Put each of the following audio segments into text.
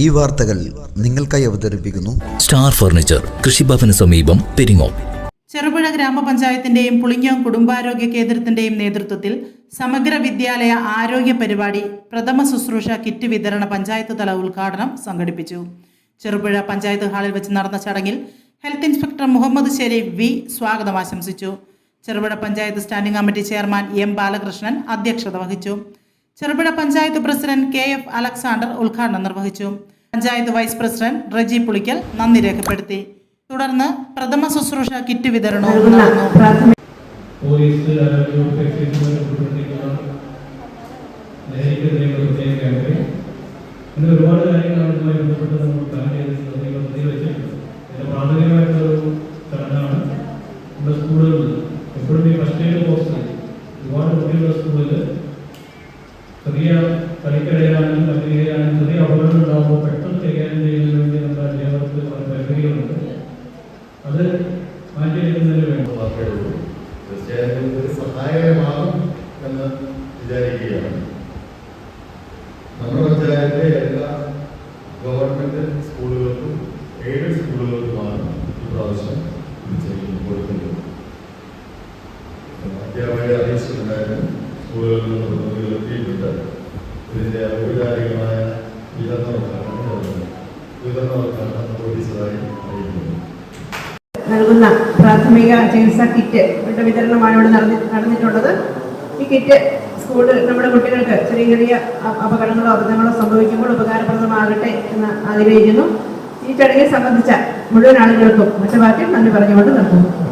ഈ വാർത്തകൾ നിങ്ങൾക്കായി അവതരിപ്പിക്കുന്നു സ്റ്റാർ ഫർണിച്ചർ കൃഷിഭവന് സമീപം പെരിങ്ങോം. ചെറുപുഴ ഗ്രാമപഞ്ചായത്തിന്റെയും പുളിഞ്ഞോം കുടുംബാരോഗ്യ കേന്ദ്രത്തിന്റെയും നേതൃത്വത്തിൽ സമഗ്ര വിദ്യാലയ ആരോഗ്യ പരിപാടി പ്രഥമ ശുശ്രൂഷ കിറ്റ് വിതരണ പഞ്ചായത്ത് തല ഉദ്ഘാടനം സംഘടിപ്പിച്ചു. ചെറുപുഴ പഞ്ചായത്ത് ഹാളിൽ വെച്ച് നടന്ന ചടങ്ങിൽ health inspector Muhammad Sharif V സ്വാഗതം ആശംസിച്ചു. Cherupuzha panchayat standing committee chairman M Balakrishnan അധ്യക്ഷത വഹിച്ചു. Cherupuzha panchayat president K F Alexander ഉദ്ഘാടനം നിർവഹിച്ചു. പഞ്ചായത്ത് വൈസ് പ്രസിഡന്റ് റജി പുളിക്കൽ നന്ദി രേഖപ്പെടുത്തി. തുടർന്ന് പ്രഥമ ശുശ്രൂഷ കിറ്റ് വിതരണവും നടന്നു. ഒരുപാട് കാര്യങ്ങളാണ് ഇതുമായി ബന്ധപ്പെട്ട് നമ്മൾ പ്ലാൻ ചെയ്തിട്ടുള്ളത് ഈ പദ്ധതി വെച്ചിട്ടുണ്ട് ഇതിന്റെ ചടങ്ങാണ് നമ്മുടെ സ്കൂളുകളിൽ. എപ്പോഴും ഈ ഫസ്റ്റ് എയ്ഡ് ബോക്സ് ഒരുപാട് കുട്ടികളുടെ സ്കൂളിൽ ചെറിയ കളിക്കിടയിലാണെങ്കിലും കല്ലിടയിലാണെങ്കിലും ചെറിയ അപകടം ഉണ്ടാകുമ്പോൾ പെട്ടെന്ന് കൈകാര്യം ചെയ്യുന്നതിന് വേണ്ടി നമ്മുടെ അധ്യാപകർക്ക് പല പരിപാടികളുണ്ട് അത് മാറ്റിയെടുക്കുന്നതിന് വേണ്ട. മാത്രമേ തീർച്ചയായും സഹായകരമാകും എന്ന് വിചാരിക്കുകയാണ്. എത്തിയിട്ടുണ്ട് ഇതിന്റെ ഔപചാരികമായ നൽകുന്ന പ്രാഥമിക ചികിത്സാ കിറ്റ് വിതരണമാണ് ഇവിടെ നടന്നി നടന്നിട്ടുള്ളത്. ഈ കിറ്റ് സ്കൂളിൽ നമ്മുടെ കുട്ടികൾക്ക് ചെറിയ ചെറിയ അപകടങ്ങളോ അബദ്ധങ്ങളോ സംഭവിക്കുമ്പോൾ ഉപകാരപ്രദമാകട്ടെ എന്ന് ആഗ്രഹിക്കുന്നു. ഈ ചടങ്ങിൽ സംബന്ധിച്ച മുഴുവൻ ആളുകൾക്കും മറ്റു മുറ്റവാക്യം നന്ദി പറഞ്ഞുകൊണ്ട് നിർത്തുന്നു.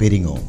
പെരിങ്ങോം